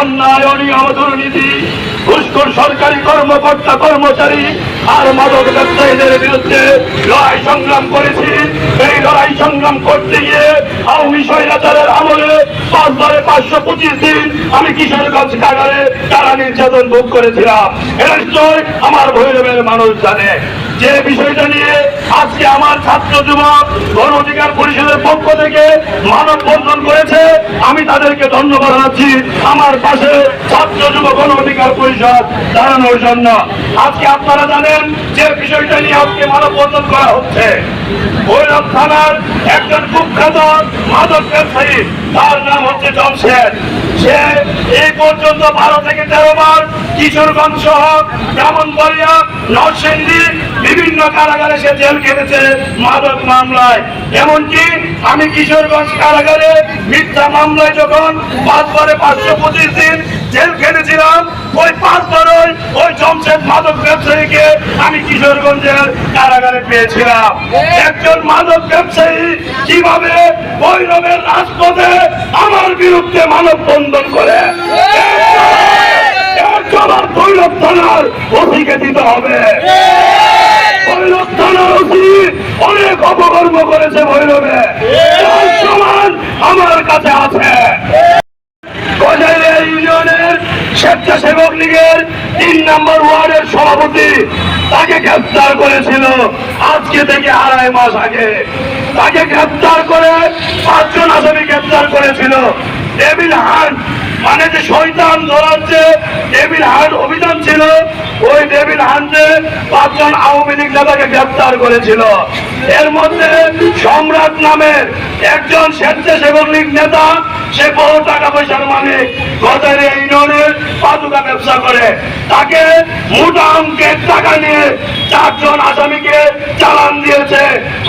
অন্যায় অনিয়ম দুর্নীতি ঘুষখোর সরকারি কর্মকর্তা, কর্মচারী আর মাদক ব্যবসায়ীদের বিরুদ্ধে লড়াই সংগ্রাম করেছি। এই লড়াই সংগ্রাম করতে গিয়ে আওয়ামী স্বৈরাচারের আমলে পাঁচবারে পাঁচশো পঁচিশ দিন আমি কিশোরগঞ্জ কারাগারে তারা নির্যাতন ভোগ করেছিলাম। এটা নিশ্চয় আমার ভৈরবের মানুষ জানে। যে বিষয়টা নিয়ে আজকে আমার ছাত্র যুবক গণ অধিকার পরিষদের পক্ষ থেকে মানব বন্ধন করেছে, আমি তাদেরকে ধন্যবাদ জানাচ্ছি আমার পাশে ছাত্র যুব গণ অধিকার পরিষদ দাঁড়ানোর জন্য। আজকে আপনারা জানেন যে বিষয়টা নিয়ে আজকে মানব বন্ধন করা হচ্ছে। ভৈরব থানার একজন কুখ্যাত মাদক ব্যবসায়ী, তার নাম হচ্ছে জমশেদ সে এই পর্যন্ত বারো থেকে তেরো বার কিশোরগঞ্জ সহ ব্রাহ্মণবাড়িয়া, নরসিংদী বিভিন্ন কারাগারে সে জেল খেটেছে মাদক মামলায়। এমনকি আমি কিশোরগঞ্জ কারাগারে মিথ্যা মামলায় যখন পাঁচ পাঁচবারে পাঁচশো পঁচিশ দিন জেল খেটেছিলাম, ওই পাঁচ পাঁচবারই ওই জমশেদ মাদক ব্যবসায়ীকে আমি কিশোরগঞ্জের কারাগারে পেয়েছিলাম। একজন মাদক ব্যবসায়ী কীভাবে ভৈরবের রাজপথে আমার বিরুদ্ধে মানব বন্ধন করে? জবাব ভৈরব থানার ওসিকে দিতে হবে। অনেক অপকর্ম করেছে ভৈরবে। সমান আমার কাছে আছে। ইউনিয়নের স্বেচ্ছাসেবক লীগের তিন নম্বর ওয়ার্ডের সভাপতি তাকে গ্রেপ্তার করেছিল আজকে থেকে আড়াই মাস আগে। তাকে গ্রেপ্তার করে পাঁচজন আসামি গ্রেপ্তার করেছিল। ডেভিল হান্ট মানে যে শৈতান ধরার যে ডেভিল হান্ট অভিযান ছিল ওই ডেভিল হান্টে পাঁচজন আওয়ামী লীগ নেতাকে গ্রেপ্তার করেছিল। এর মধ্যে সম্রাট নামের একজন স্বেচ্ছাসেবক লীগ নেতা, সে বহু টাকা পয়সার মালিক। গজারে ইউনিয়নের পাদুকা ব্যবসা করে। তাকে মোটা অঙ্কের টাকা নিয়ে চারজন আসামিকে চালান দিয়েছে।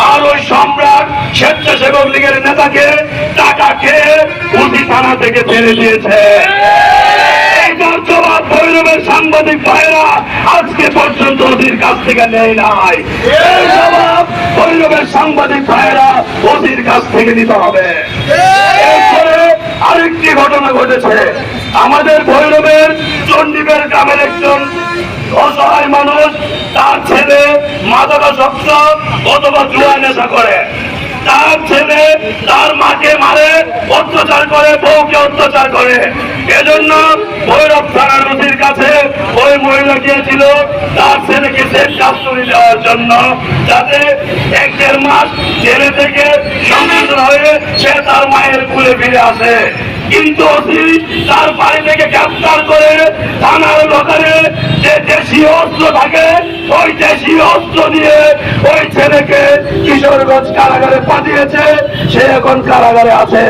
আর ওই সম্রাট স্বেচ্ছাসেবক লীগের নেতাকে টাকা খেয়ে উঠি থানা থেকে ছেড়ে দিয়েছে। ভৈরবের সাংবাদিক ভাইরা আজকে পর্যন্ত ওদের কাছ থেকে নেয় নাই। ভৈরবের সাংবাদিক ভাইরা ওদের কাছ থেকে নিতে হবে। আরেকটি ঘটনা ঘটেছে। আমাদের ভৈরবের চণ্ডীবের গ্রামের একজন অসহায় মানুষ, তার ছেলে মাদকাসক্ত অথবা জুয়া নেশা করে। তার ছেলে তার মাকে মারে, অত্যাচার করে, বউকে অত্যাচার করে। এজন্য ভৈরব থানার নদীর মহিলা গিয়েছিল তার ছেলেকে সেট কাস্টডি দেওয়ার জন্য, যাতে এক দেড় মাস জেলে থেকে সংশোধন হয়ে সে তার মায়ের কুলে ফিরে আসে। কিন্তু তার বাড়ি থেকে গ্রেপ্তার করে থানার লোকালে যে দেশীয় অস্ত্র থাকে, ওই দেশীয় অস্ত্র দিয়ে ওই ছেলেকে কিশোরগঞ্জ কারাগারে পাঠিয়েছে, সে এখন কারাগারে আছে।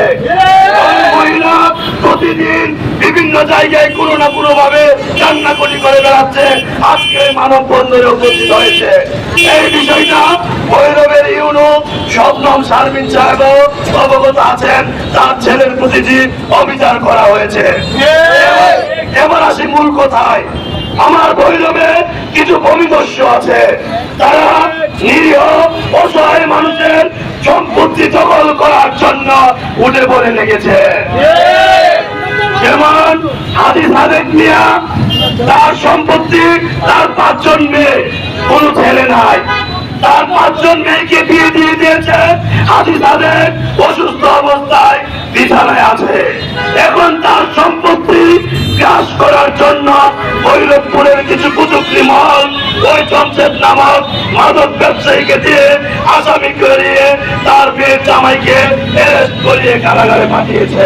প্রতিদিন বিভিন্ন জায়গায় কোনো না কোনো ভাবে কান্নাকটি করে বেড়াচ্ছে। আজকে মানব বন্দরে উপস্থিত হয়েছে। এই বিষয়টা ভৈরবের ইউনু শবনম শারমিন সাহেব অবগত আছেন। তার ছেলের প্রতিটি অবিচার করা হয়েছে। এবার আসি মূল কথায়। আমার ভৈরবে কিছু ভূমিদস্যু আছে। তারা নিরীহ, অসহায় মানুষের সম্পত্তি দখল করার জন্য উঠে পড়ে লেগেছে। যেমন হাদি সাদেক মিয়া তার সম্পত্তি, তার পাঁচজন মেয়ে, কোন ছেলে নাই। তার পাঁচজন মেয়েকে বিয়ে দিয়ে দিয়েছে হাদি সাদেক অসুস্থ অবস্থায় বিছানায় আছে। এখন তার সম্পত্তি গ্রাস করার জন্য ভৈরবপুরের কিছু কুচুকরি মহল, ওই জমশেদ নামক মাদক ব্যবসায়ীকে দিয়ে আসামি করিয়ে তার মেয়ে জামাইকে অ্যারেস্ট করিয়ে কারাগারে পাঠিয়েছে।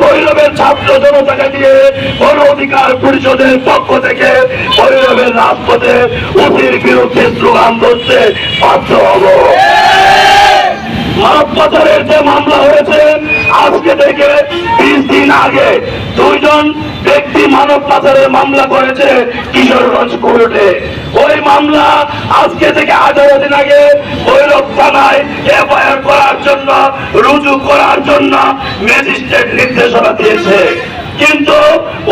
ভৈরবের ছাত্র জনতাকে দিয়ে গণ অধিকার পরিষদের পক্ষ থেকে ভৈরবের রাজপথে অতির বিরুদ্ধে স্লোগান ধরতে বাধ্য হব। যে মামলা হয়েছে আগে দুইজন ব্যক্তি মানব পাচারের মামলা করেছে কিশোরগঞ্জ কোর্টে। মামলা আজকে থেকে আঠারো দিন আগে ভৈরব থানায় এফআইআর করার জন্য, রুজু করার জন্য ম্যাজিস্ট্রেট নির্দেশনা দিয়েছে। কিন্তু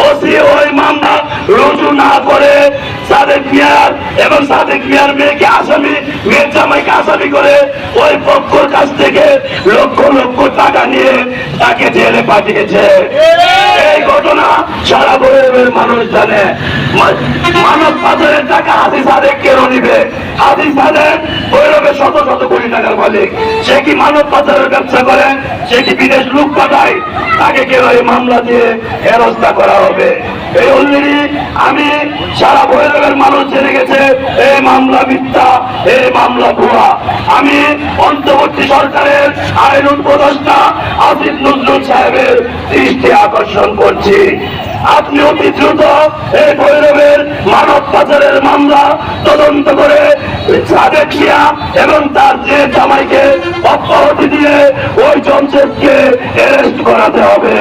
ওসি ওই মামলা রুজু না করে সাদেক মিয়ার এবং সাদেক মিয়ার মেয়েকে আসামি, মেয়ের জামাইকে আসামি করে ওই পক্ষর কাছ থেকে লক্ষ লক্ষ টাকা নিয়ে তাকে জেলে পাঠিয়েছে। এই ঘটনা সারা বৈরবের মানুষ জানে। মানব পাচারের টাকা হাজি সাদেক কেন নিবে? হাজি সাদেক বৈরবের শত শত কোটি টাকার মালিক। সে কি মানব পাচারের ব্যবসা করে? সে কি বিদেশ লোক পাঠায়? তাকে কেন এই মামলা দিয়ে হেরস্তা করা হবে? এই অলরেডি আমি সারা বৈরবের মানুষ জেনে গেছে, এই মামলা মিথ্যা, এই মামলা ভুয়া। আমি অন্তর্বর্তী সরকারের আইন উপদেষ্টা সাহেবের দৃষ্টি আকর্ষণ করছি। আপনি অতি দ্রুত এই ভৈরবের মানব পাচারের মামলা তদন্ত করে সাদেক মিয়া এবং তার যে জামাইকে অব্যাহতি দিয়ে ওই জমশেদকে অ্যারেস্ট করাতে হবে।